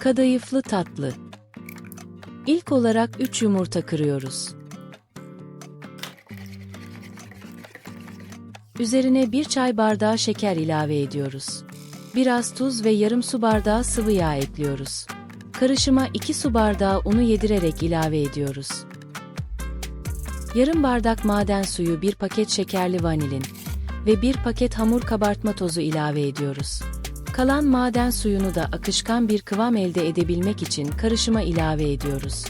Kadayıflı tatlı. İlk olarak 3 yumurta kırıyoruz. Üzerine 1 çay bardağı şeker ilave ediyoruz. Biraz tuz ve yarım su bardağı sıvı yağ ekliyoruz. Karışıma 2 su bardağı unu yedirerek ilave ediyoruz. Yarım bardak maden suyu, 1 paket şekerli vanilin ve 1 paket hamur kabartma tozu ilave ediyoruz. Kalan maden suyunu da akışkan bir kıvam elde edebilmek için karışıma ilave ediyoruz.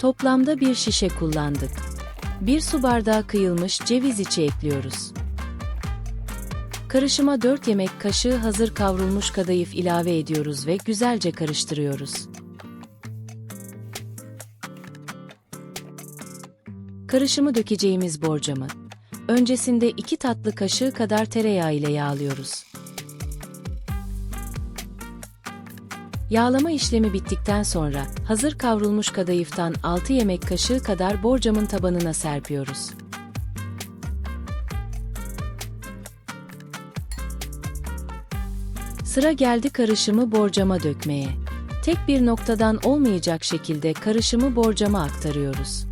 Toplamda bir şişe kullandık. 1 su bardağı kıyılmış ceviz içi ekliyoruz. Karışıma 4 yemek kaşığı hazır kavrulmuş kadayıf ilave ediyoruz ve güzelce karıştırıyoruz. Karışımı dökeceğimiz borcamı. Öncesinde 2 tatlı kaşığı kadar tereyağı ile yağlıyoruz. Yağlama işlemi bittikten sonra hazır kavrulmuş kadayıftan 6 yemek kaşığı kadar borcamın tabanına serpiyoruz. Sıra geldi karışımı borcama dökmeye. Tek bir noktadan olmayacak şekilde karışımı borcama aktarıyoruz.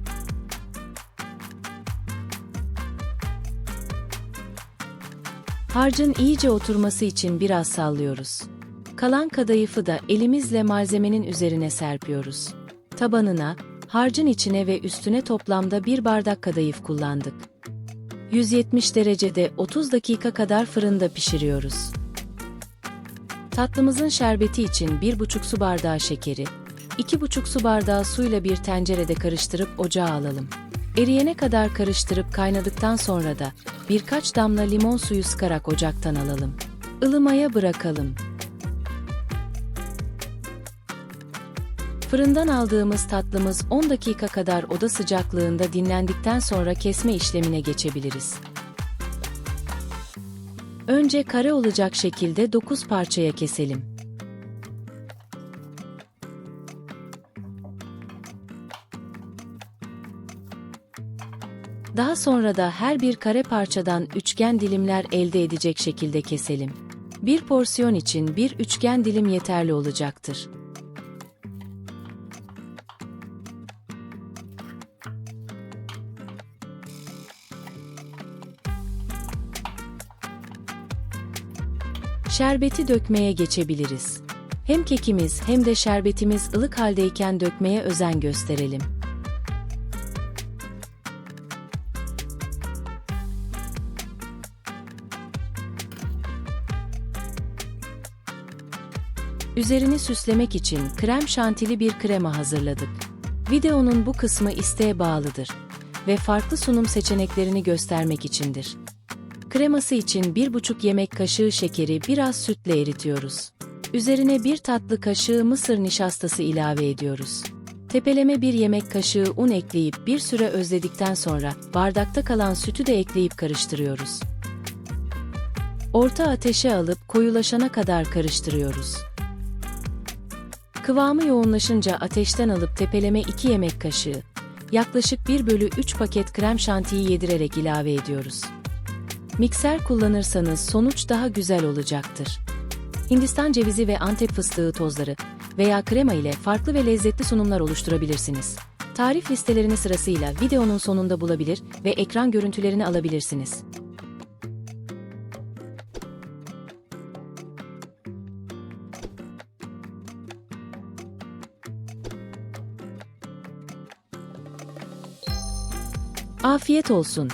Harcın iyice oturması için biraz sallıyoruz. Kalan kadayıfı da elimizle malzemenin üzerine serpiyoruz. Tabanına, harcın içine ve üstüne toplamda bir bardak kadayıf kullandık. 170 derecede 30 dakika kadar fırında pişiriyoruz. Tatlımızın şerbeti için 1,5 su bardağı şekeri, 2,5 su bardağı suyla bir tencerede karıştırıp ocağa alalım. Eriyene kadar karıştırıp kaynadıktan sonra da birkaç damla limon suyu sıkarak ocaktan alalım. Ilımaya bırakalım. Fırından aldığımız tatlımız 10 dakika kadar oda sıcaklığında dinlendikten sonra kesme işlemine geçebiliriz. Önce kare olacak şekilde 9 parçaya keselim. Daha sonra da her bir kare parçadan üçgen dilimler elde edecek şekilde keselim. Bir porsiyon için bir üçgen dilim yeterli olacaktır. Şerbeti dökmeye geçebiliriz. Hem kekimiz hem de şerbetimiz ılık haldeyken dökmeye özen gösterelim. Üzerini süslemek için krem şantili bir krema hazırladık. Videonun bu kısmı isteğe bağlıdır ve farklı sunum seçeneklerini göstermek içindir. Kreması için 1,5 yemek kaşığı şekeri biraz sütle eritiyoruz. Üzerine bir tatlı kaşığı mısır nişastası ilave ediyoruz. Tepeleme bir yemek kaşığı un ekleyip bir süre özledikten sonra bardakta kalan sütü de ekleyip karıştırıyoruz. Orta ateşe alıp koyulaşana kadar karıştırıyoruz. Kıvamı yoğunlaşınca ateşten alıp tepeleme 2 yemek kaşığı, yaklaşık 1 bölü 3 paket krem şantiyi yedirerek ilave ediyoruz. Mikser kullanırsanız sonuç daha güzel olacaktır. Hindistan cevizi ve Antep fıstığı tozları veya krema ile farklı ve lezzetli sunumlar oluşturabilirsiniz. Tarif listelerini sırasıyla videonun sonunda bulabilir ve ekran görüntülerini alabilirsiniz. Afiyet olsun.